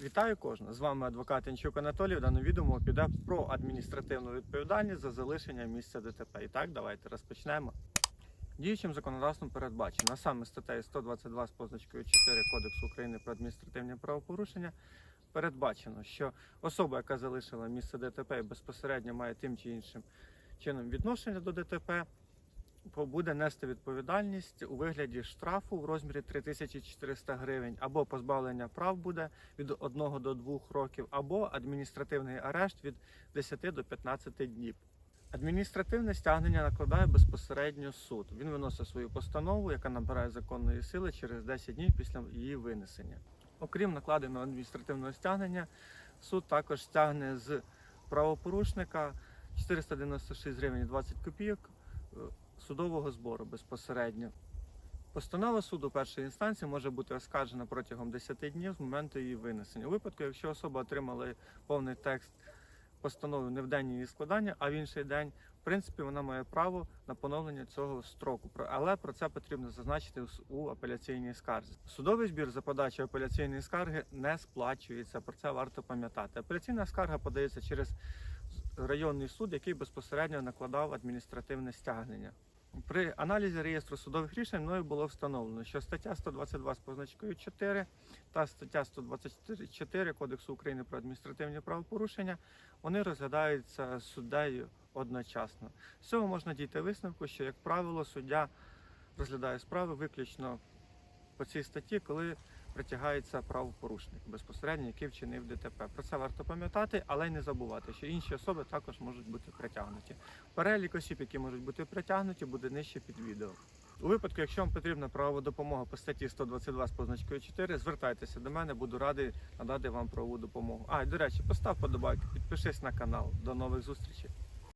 Вітаю кожного! З вами адвокат Інчук Анатолій. В даному відео піде про адміністративну відповідальність за залишення місця ДТП. І так, давайте розпочнемо. Діючим законодавством передбачено, а саме статтею 122 з позначкою 4 Кодексу України про адміністративні правопорушення, передбачено, що особа, яка залишила місце ДТП і безпосередньо має тим чи іншим чином відношення до ДТП, буде нести відповідальність у вигляді штрафу в розмірі 3400 гривень або позбавлення прав буде від 1 до 2 років, або адміністративний арешт від 10 до 15 днів. Адміністративне стягнення накладає безпосередньо суд. Він виносить свою постанову, яка набирає законної сили через 10 днів після її винесення. Окрім накладеного адміністративного стягнення, суд також стягне з правопорушника 496 гривень 20 копійок е, судового збору безпосередньо. Постанова суду першої інстанції може бути оскаржена протягом 10 днів з моменту її винесення. У випадку, якщо особа отримала повний текст постанови не в день її складання, а в інший день, в принципі, вона має право на поновлення цього строку. Але про це потрібно зазначити у апеляційній скарзі. Судовий збір за подачу апеляційної скарги не сплачується. Про це варто пам'ятати. Апеляційна скарга подається через районний суд, який безпосередньо накладав адміністративне стягнення. При аналізі реєстру судових рішень мною було встановлено, що стаття 122 з позначкою 4 та стаття 124 Кодексу України про адміністративні правопорушення вони розглядаються суддею одночасно. З цього можна дійти висновку, що, як правило, суддя розглядає справи виключно по цій статті, коли притягається правопорушник безпосередньо, який вчинив ДТП. Про це варто пам'ятати, але й не забувати, що інші особи також можуть бути притягнуті. Перелік осіб, які можуть бути притягнуті, буде нижче під відео. У випадку, якщо вам потрібна правова допомога по статті 122 з позначкою 4, звертайтеся до мене, буду радий надати вам правову допомогу. А, і до речі, постав подобайку, підпишись на канал. До нових зустрічей.